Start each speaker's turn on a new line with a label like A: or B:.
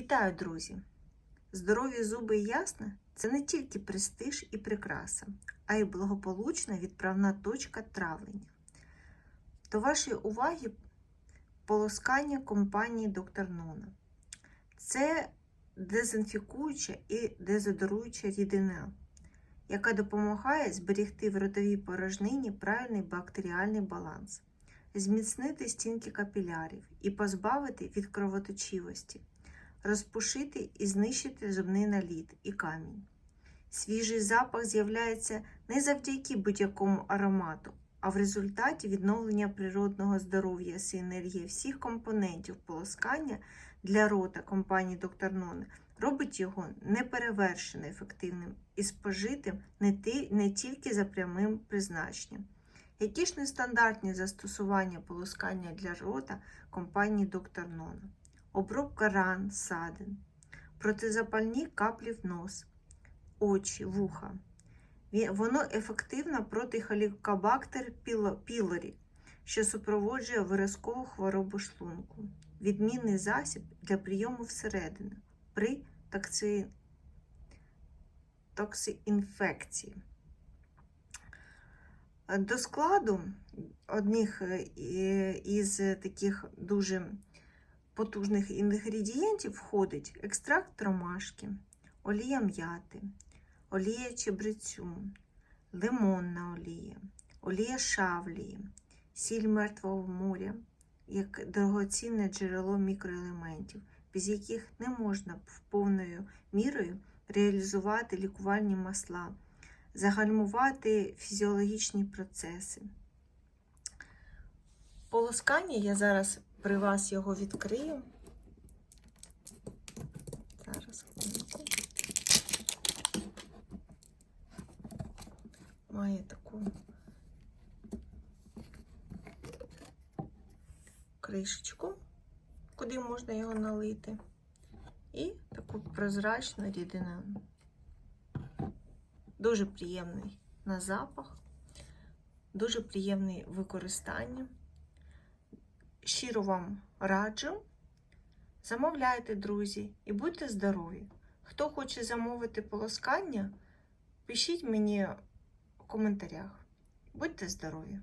A: Вітаю, друзі! Здорові зуби і ясна це не тільки престиж і прикраса, а й благополучна відправна точка травлення. До вашої уваги полоскання компанії Доктор Нона. Це дезінфікуюча і дезодоруюча рідина, яка допомагає зберегти в ротовій порожнині правильний бактеріальний баланс, зміцнити стінки капілярів і позбавити від кровоточивості розпушити і знищити зубний наліт і камінь. Свіжий запах з'являється не завдяки будь-якому аромату, а в результаті відновлення природного здоров'я і енергії всіх компонентів полоскання для рота компанії Доктор Ноне робить його неперевершено ефективним і спожитим не, ти, не тільки за прямим призначенням. Які ж нестандартні застосування полоскання для рота компанії Доктор Нона? Обробка ран, садин, протизапальні каплі в нос, очі, вуха. Воно ефективно проти халікобактер пілорі, що супроводжує виразкову хворобу шлунку. Відмінний засіб для прийому всередину при токсиінфекції. До складу одних із таких дуже потужних інгредієнтів входить екстракт ромашки, олія м'яти, олія чебрецю, лимонна олія, олія шавлії, сіль мертвого моря, як дорогоцінне джерело мікроелементів, без яких не можна повною мірою реалізувати лікувальні масла, загальмувати фізіологічні процеси. Полоскання я зараз при вас його відкрию. Зараз. Має таку кришечку, куди можна його налити, і таку прозрачну рідину. Дуже приємний на запах, дуже приємний в використанні щиро вам раджу. Замовляйте, друзі, і будьте здорові! Хто хоче замовити полоскання, пишіть мені в коментарях. Будьте здорові!